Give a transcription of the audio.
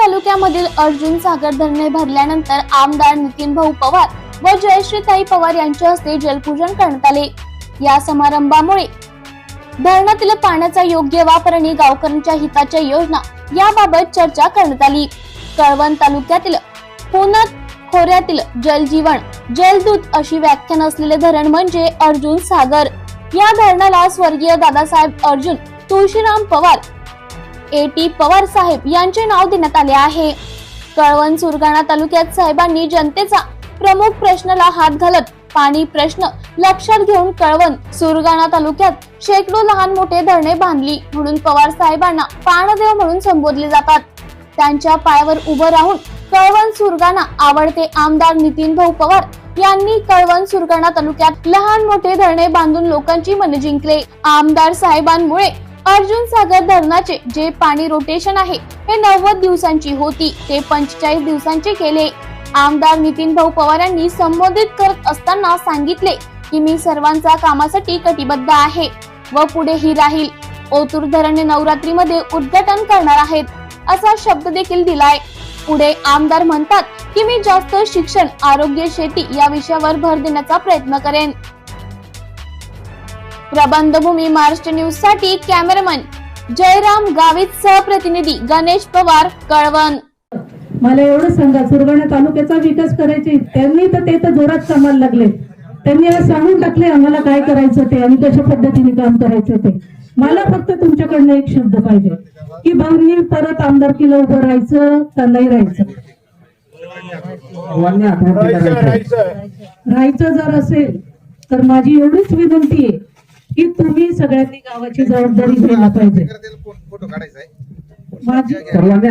तालुक्यामधील अर्जुन सागर धरणे भरल्यानंतर आमदार नितीन भाऊ पवार व जयश्रीताई पवार यांच्या हस्ते जलपूजन करण्यात आले. या समारंभामुळे धरणातील पाण्याचा योग्य वापर आणि गावकऱ्यांच्या हिताच्या योजना याबाबत चर्चा करण्यात आली. कळवण तालुक्यातील पुनत खोऱ्यातील जलजीवन जलदूत अशी व्याख्यान असलेले धरण म्हणजे अर्जुन सागर. या धरणाला स्वर्गीय दादासाहेब अर्जुन तुळशीराम पवार ए टी पवार साहेब यांचे नाव देण्यात आले आहे. कळवण सुरगाणा तालुक्यात साहेबांनी जनतेचा प्रमुख प्रश्नाला हात घालत पाणी प्रश्न लक्षात घेऊन कळवण सुरगाणा तालुक्यात शेकडो लहान मोठे धरणे बांधली म्हणून पवार साहेबांना पाणदेव म्हणून संबोधले जातात. त्यांच्या पायावर उभं राहून कळवण सुरगाणा आवडते आमदार नितीन भाऊ पवार यांनी कळवण सुरगाणा तालुक्यात लहान मोठे धरणे बांधून लोकांची मने जिंकले. आमदार साहेबांमुळे अर्जुन सागर धरणाचे जे पाणी रोटेशन आहे हे नव्वद दिवसांची होती. ते पंचेचाळीस दिवसांचे केले. आमदार नितीन भाऊ पवार यांनी संबोधित करत असताना सांगितले की मी सर्वांचा कामासाठी कटिबद्ध आहे व पुढेही राहील. ओतूर धरणे नवरात्रीमध्ये उद्घाटन करणार आहेत असा शब्द देखील दिलाय. पुढे आमदार म्हणतात की मी जास्त शिक्षण आरोग्य शेती या विषयावर भर देण्याचा प्रयत्न करेन. प्रबंधभूमी महाराष्ट्र न्यूजसाठी कॅमेरामन जयराम गावित सहप्रतिनिधी गणेश पवार कळवण. मला एवढं सांगा सुरगाणा तालुक्याचा विकास करायचे त्यांनी तर ते तर जोरात कामाला लागले. त्यांनी आज सांगून टाकले आम्हाला काय करायचं ते आणि कशा पद्धतीने काम करायचं ते. मला फक्त तुमच्याकडनं एक शब्द पाहिजे की भाऊंनी परत आमदारकीला उभं राहायचं का नाही राहायचं. राहायचं जर असेल तर माझी एवढीच विनंती आहे की तुम्ही सगळ्यांनी गावाची जबाबदारी घ्यायला पाहिजे. फोटो काढायचा आहे. माझी सर्वांनी